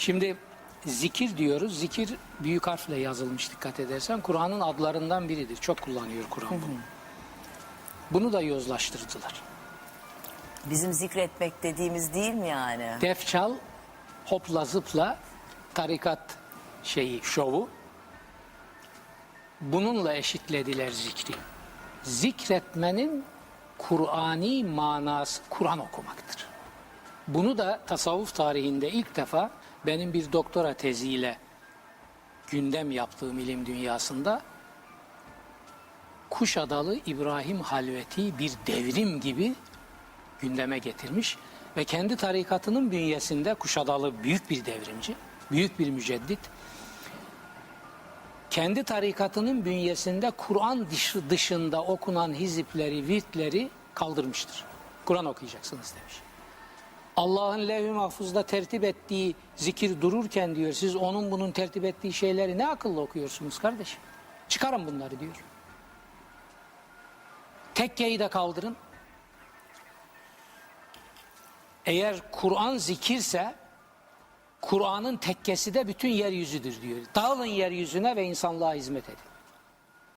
Şimdi zikir diyoruz. Zikir büyük harfle yazılmış dikkat edersen. Kur'an'ın adlarından biridir. Çok kullanıyor Kur'an bunu. Bunu da yozlaştırdılar. Bizim zikretmek dediğimiz değil mi yani? Def çal, hopla zıpla, tarikat şeyi, şovu. Bununla eşitlediler zikri. Zikretmenin Kur'ani manası Kur'an okumaktır. Bunu da tasavvuf tarihinde ilk defa benim bir doktora teziyle gündem yaptığım ilim dünyasında Kuşadalı İbrahim Halveti bir devrim gibi gündeme getirmiş ve kendi tarikatının bünyesinde Kuşadalı büyük bir devrimci, büyük bir müceddit. Kendi tarikatının bünyesinde Kur'an dışı- dışında okunan hizipleri, virtleri kaldırmıştır. Kur'an okuyacaksınız demiş. Allah'ın levh-i mahfuzda tertip ettiği zikir dururken diyor siz onun bunun tertip ettiği şeyleri ne akıllı okuyorsunuz kardeşim? Çıkarın bunları diyor. Tekkeyi de kaldırın. Eğer Kur'an zikirse Kur'an'ın tekkesi de bütün yeryüzüdür diyor. Dağılın yeryüzüne ve insanlığa hizmet edin.